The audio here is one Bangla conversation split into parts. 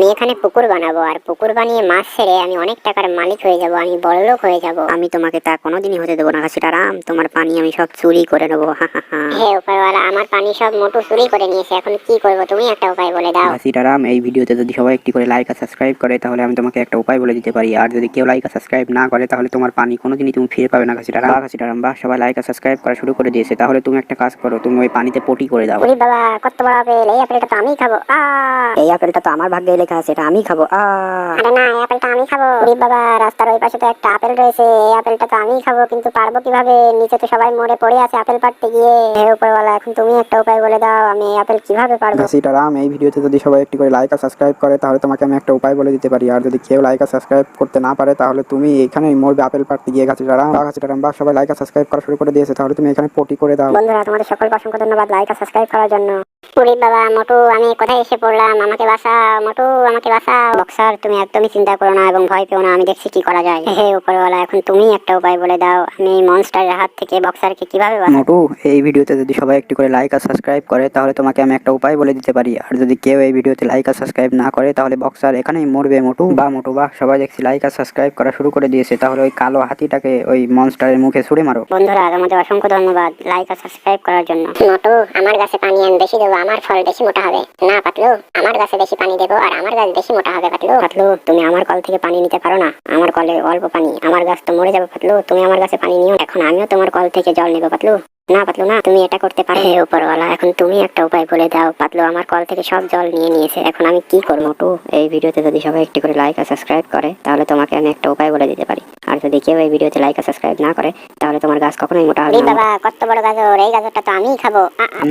আমি এখানে পুকুর বানাবো আর পুকুর বানিয়ে মাছ ছেড়ে আমি অনেক টাকার মালিক হয়ে যাব আমি বড়লোক হয়ে যাব। আমি তোমাকে তা কোনোদিনই হতে দেবো না সীতারাম তোমার পানি আমি সব চুরি করে নেব হা হা হা। হে উপরওয়ালা আমার পানি সব মোটু চুরি করে নিয়েছে এখন কি করব? তুমি একটা উপায় বলে দাও। সীতারাম এই ভিডিওতে যদি সবাই একটি করে লাইক আর সাবস্ক্রাইব করে তাহলে আমি তোমাকে একটা উপায় বলে দিতে পারি। আর যদি কেউ লাইক আর সাবস্ক্রাইব না করে তাহলে তোমার পানি কোনোদিনই তুমি ফিরে পাবে না সীতারাম বাহ সীতারাম বাহ। সবাই লাইক আর সাবস্ক্রাইব করা শুরু করে দিয়েছে তাহলে তুমি একটা কাজ করো তুমি ওই পানিতে পটি করে দাও। বাবা কত বড় আপেল এই আপেলটা তো আমিই খাব। আ এই আপেলটা তো আমার ভাগ্যে লেখা আছে এটা আমি খাব। আরে না এই আপেলটা আমি খাব। বাবা রাস্তার ওই পাশে তো একটা আপেল রয়েছে এই আপেলটা তো আমিই খাব কিন্তু পারব কীভাবে? নিচে তো সবাই মরে পড়ে আছে আপেল পাড়তে গিয়ে। হে উপরওয়ালা এখন তুমি একটা উপায় বলে দাও আমি এই আপেল কীভাবে পারব? সীতারাম এই ভিডিওতে যদি সবাই একটি করে লাইক আর সাবস্ক্রাইব করে তাহলে তোমাকে আমি একটা উপায় বলে দিতে পারি। আর যদি কেউ লাইক আর সাবস্ক্রাইব করতে না পারে তাহলে তুমি এখানেই মরবে আপেল পাড়তে গিয়ে গাছ সীতারাম বাহ সীতারাম বাহ সবাই লাইক আর সাবস্ক্রাইব করা শুরু করে দিয়েছে তাহলে তুমি এখানে পটি করে দাও। বন্ধুরা তোমাদের সকলকে অসংখ্য ধন্যবাদ লাইক আর সাবস্ক্রাইব করার জন্য। বাবা মোটু আমি কোথায় এসে পড়লাম? আমাকে বাঁচাও মোটু। আমাকে বাঁচাও। বক্সার তুমি একদমই চিন্তা করো না এবং ভয় পেও না আমি দেখছি কি করা যায়। হে উপরওয়ালা এখন তুমি একটা উপায় বলে দাও। আমি এই মনস্টারের হাত থেকে বক্সারকে কীভাবে বাঁচাবো? মোটু এই ভিডিওতে যদি সবাই একটি করে লাইক আর সাবস্ক্রাইব করে তাহলে তোমাকে আমি একটা উপায় বলে দিতে পারি। আর যদি কেউ এই ভিডিওতে লাইক আর সাবস্ক্রাইব না করে তাহলে বক্সার এখানেই মরবে মোটু। বা মোটু বা সবাই দেখছি লাইক আর সাবস্ক্রাইব করা শুরু করে দিয়েছে তাহলে ওই কালো হাতিটাকে ওই মনস্টারের মুখে ছুড়ে মারো। বন্ধুরা তোমাদের অসংখ্য ধন্যবাদ লাইক আর সাবস্ক্রাইব করার জন্য। মোটু আমার কাছে পানি আমি বেশি দেবো আমার ফল বেশি মোটা হবে। না পাতলু আমার কাছে বেশি পানি দেবো আর আমার গাছ বেশি মোটা হবে পাতলু। পাতলু, তুমি আমার কল থেকে পানি নিতে পারো না। আমার কলে অল্প পানি। আমার গাছ তো মরে যাবে পাতলু। তুমি আমার কাছে পানি নিও। এখন আমিও তোমার কল থেকে জল নেব পাতলু। না পাতলু না তুমি এটা করতে পারো। হে উপরওয়ালা এখন তুমি একটা উপায় বলে দাও। পাতলু আমার কল থেকে সব জল নিয়ে নিয়েছে। এখন আমি কি করব? মোটু এই ভিডিওতে যদি সবাই একটি করে লাইক আর সাবস্ক্রাইব করে তাহলে তোমাকে আমি একটা উপায় বলে দিতে পারি। আর যদি কেউ এই ভিডিওতে লাইক আর সাবস্ক্রাইব না করে তাহলে তোমার গাছ কখনোই মোটা হবে না। বাবা কত বড় গাজর! এই গাজরটা তো আমিই খাব।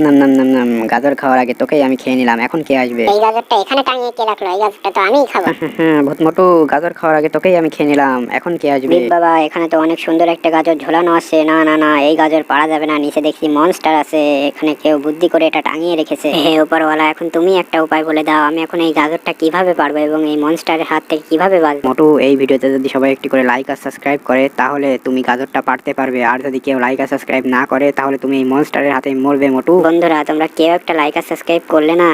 নাম নাম নাম নাম গাজর খাওয়ার আগে তোকেই আমি খেয়ে নিলাম। এখন কে আসবে? এই গাজরটা এখানে টাঙিয়ে কে রাখল? এই গাজরটা তো আমিই খাব। হ্যাঁ ভূত মোটু গাজর খাওয়ার আগে তোকেই আমি খেয়ে নিলাম। এখন কে আসবে? বাবা এখানে তো অনেক সুন্দর একটা গাজর ঝোলানো আছে। না না না এই গাজর পারা যাবে না নিচে দেখছি মনস্টার আছে এখানে কেউ বুদ্ধি করে এটা টাঙিয়ে রেখেছে। হে উপরওয়ালা এখন তুমি একটা উপায় বলে দাও আমি এখন এই গাজরটা কীভাবে পারব এবং এই মনস্টারের হাত থেকে কীভাবে বাঁচবো? মোটু এই ভিডিওতে যদি সবাই একটি করে লাইক আর সাবস্ক্রাইব করে তাহলে তুমি গাজরটা পারতে পারবে। আর যদি কেউ লাইক আর সাবস্ক্রাইব না করে তাহলে তুমি এই মনস্টারের হাতে মরবে মোটু। বন্ধুরা তোমরা কেউ একটা লাইক আর সাবস্ক্রাইব করলে না?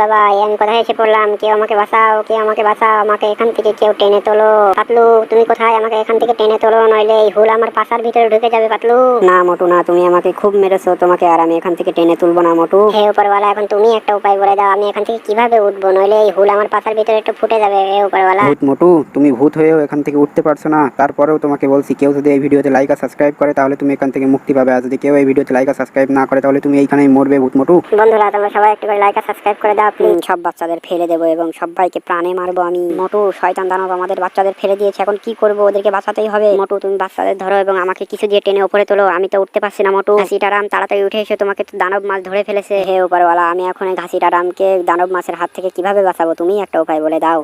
বাবা আমি কোথায় এসে পড়লাম? কেউ আমাকে বাঁচাও কেউ আমাকে বাঁচাও আমাকে এখান থেকে কেউ টেনে তোলো। পাতলু তুমি কোথায়? আমাকে এখান থেকে টেনে তোলো নইলে এই হুল আমার পাশার ভিতরে ঢুকে যাবে পাতলু। না মোটু না তুমি আমাকে খুব মেরেছো তোমাকে আর আমি এখান থেকে টেনে তুলবো না মোটু। হে উপরওয়ালা এখন তুমি একটা উপায় বলে দাও আমি এখান থেকে কীভাবে উঠবো? নইলে এই হুল আমার পাশার ভিতরে একটু ফুটে যাবে হে উপরওয়ালা। ভূত মোটু তুমি ভূত হয়েও এখান থেকে উঠতে পারছ না। তারপরেও তোমাকে বলছি কেউ যদি এই ভিডিওতে লাইক আর সাবস্ক্রাইব করে তাহলে তুমি এখান থেকে মুক্তি পাবে। আর যদি কেউ এই ভিডিওতে লাইক আর সাবস্ক্রাইব না করে তাহলে তুমি এইখানেই মরবে ভূত মোটু। বন্ধুরা তোমরা সবাই একটু করে লাইক আর সাবস্ক্রাইব করে দাও প্লিজ সব বাচ্চাদের ফেলে দেবো এবং সবাইকে প্রাণে মারবো আমি। মোটু শয়তান দানব আমাদের বাচ্চাদের ফেলে দিয়েছে এখন কি করব? ওদেরকে বাঁচাতেই হবে। মোটু তুমি বাচ্চাদের ধরো এবং আমাকে কিছু দিয়ে টেনে উপরে তোলো আমি তো উঠতে পারছি না মোটু। ঘাসিটারাম তাড়াতাড়ি উঠে এসে তোমাকে তো দানব মাছ ধরে ফেলেছে। হে উপরওয়ালা, আমি এখন ঘাসিটারামকে দানব মাছের হাত থেকে কীভাবে বাঁচাবো? তুমি একটা উপায় বলে দাও।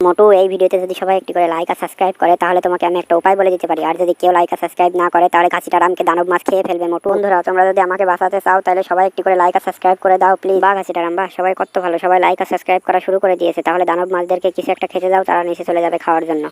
মোটু, এই ভিডিওতে যদি সবাই একটি করে লাইক আর সাবস্ক্রাইব করে, তাহলে তোমাকে আমি একটা উপায় বলে দিতে পারি। আর যদি কেউ লাইক আর সাবস্ক্রাইব না করে, তাহলে ঘাসিটারামকে দানব মাছ খেয়ে ফেলবে মোটু। বন্ধুরা, তোমরা যদি আমাকে বাঁচাতে চাও, তাহলে সবাই একটি করে লাইক আর সাবস্ক্রাইব করে দাও প্লিজ বা ঘাসিটারাম বা সবাই কত ভালো। সবাই লাইক আর সাবস্ক্রাইব করা শুরু করে দিয়েছে। তাহলে দানব মাছদেরকে কিছু একটা খেতে দাও, তারা নিচে চলে যাবে খাওয়ার জন্য।